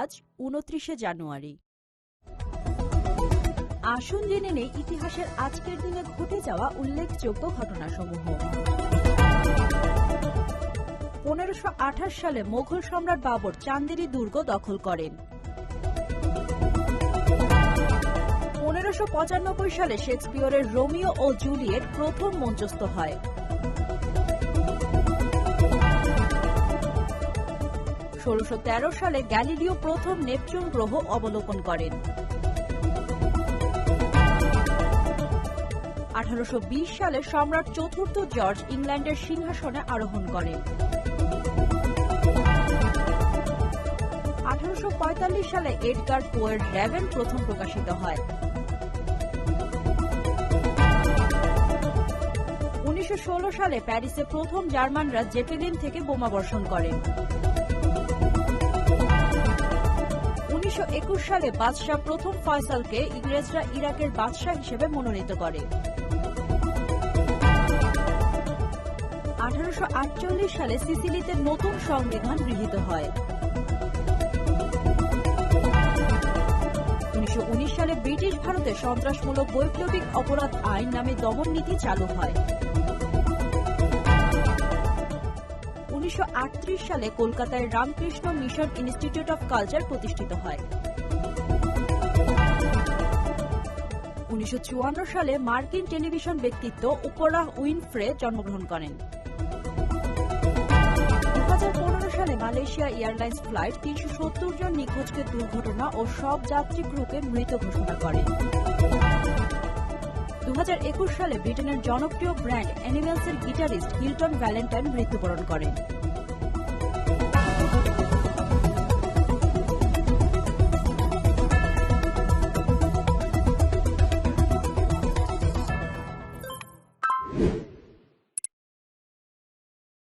আজ উনত্রিশে জানুয়ারি। আসুন জেনে নেই ইতিহাসের আজকের দিনে ঘটে যাওয়া উল্লেখযোগ্য ঘটনাসমূহ। পনেরোশো আঠাশ সালে মোগল সম্রাট বাবর চান্দেরি দুর্গ দখল করেন। পনেরোশো সালে শেক্সপিয়রের রোমিও ও জুলিয়েট প্রথম মঞ্চস্থ হয়। ষোলশো সালে গ্যালিলিও প্রথম নেপচুন গ্রহ অবলোকন করেন। আঠারোশো বিশ সালে সম্রাট চতুর্থ জর্জ ইংল্যান্ডের সিংহাসনে আরোহণ করেন। আঠারোশো পঁয়তাল্লিশ সালে এডগার পোয়ের রেভেন প্রথম প্রকাশিত হয়। উনিশশো ষোলো সালে প্যারিসে প্রথম জার্মানরা জেপেলিন থেকে বোমা বর্ষণ করেন। উনিশশো একুশ সালে বাদশাহ প্রথম ফয়সালকে ইংরেজরা ইরাকের বাদশাহ হিসেবে মনোনীত করে। আঠারোশো আটচল্লিশ সালে সিসিলিতে নতুন সংবিধান গৃহীত হয়। উনিশশো উনিশ সালে ব্রিটিশ ভারতে সন্ত্রাসমূলক বৈপ্লবিক অপরাধ আইন নামে দমন নীতি চালু হয়। উনিশশো সালে কলকাতায় Ramakrishna mission institute of culture প্রতিষ্ঠিত হয়। উনিশশো সালে মার্কিন টেলিভিশন ব্যক্তিত্ব উপরা উইনফ্রে জন্মগ্রহণ করেন। সালে মালয়েশিয়া এয়ারলাইন্স ফ্লাইট তিনশো সত্তর জন নিখোঁজকে দুর্ঘটনা ও সব যাত্রী গ্রুপে মৃত ঘোষণা করে। দু হাজার একুশ সালে ব্রিটেনের জনপ্রিয় ব্র্যান্ড অ্যানিমেলসের গিটারিস্ট হিলটন ভ্যালেন্টাইন মৃত্যুবরণ করেন।